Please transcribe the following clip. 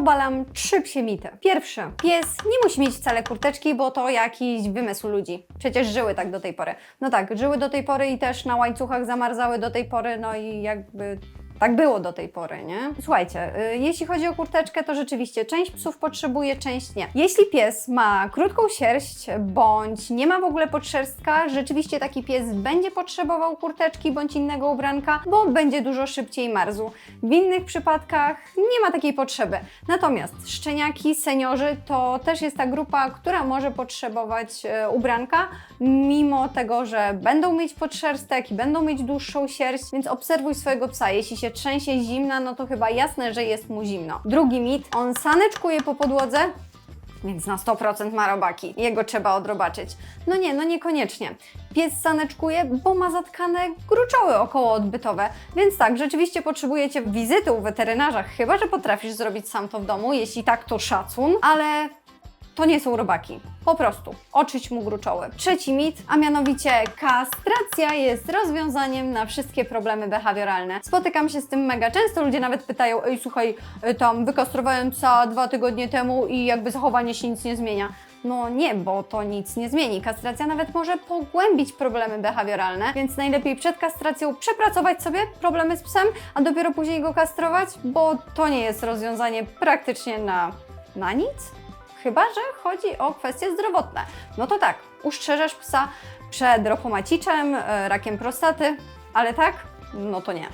obalam trzy psie mity. Pies nie musi mieć wcale kurteczki, bo to jakiś wymysł ludzi. Przecież żyły tak do tej pory. No tak, żyły do tej pory i też na łańcuchach zamarzały do tej pory, no i jakby tak było do tej pory, nie? Słuchajcie, y, jeśli chodzi o kurteczkę, to rzeczywiście część psów potrzebuje, część nie. Jeśli pies ma krótką sierść bądź nie ma w ogóle podszerstka, rzeczywiście taki pies będzie potrzebował kurteczki bądź innego ubranka, bo będzie dużo szybciej marzł. W innych przypadkach nie ma takiej potrzeby. Natomiast szczeniaki, seniorzy to też jest ta grupa, która może potrzebować e, ubranka, mimo tego, że będą mieć podszerstek i będą mieć dłuższą sierść, więc obserwuj swojego psa. Jeśli się trzęsie zimna, no to chyba jasne, że jest mu zimno. Drugi mit, on saneczkuje po podłodze, więc na 100% ma robaki. Jego trzeba odrobaczyć. No nie, no niekoniecznie. Pies saneczkuje, bo ma zatkane gruczoły okołoodbytowe. Więc tak, rzeczywiście potrzebujecie wizyty u weterynarza, chyba że potrafisz zrobić sam to w domu. Jeśli tak, to szacun, ale to nie są robaki. Po prostu oczyść mu gruczoły. Trzeci mit, a mianowicie kastracja jest rozwiązaniem na wszystkie problemy behawioralne. Spotykam się z tym mega często, ludzie nawet pytają, ej słuchaj, y, tam wykastrowałem psa dwa tygodnie temu i jakby zachowanie się nic nie zmienia. No nie, bo to nic nie zmieni. Kastracja nawet może pogłębić problemy behawioralne, więc najlepiej przed kastracją przepracować sobie problemy z psem, a dopiero później go kastrować, bo to nie jest rozwiązanie praktycznie na, na nic. Chyba, że chodzi o kwestie zdrowotne. No to tak, uszczerzasz psa przed rokomaciczem, e, rakiem prostaty, ale tak, no to nie.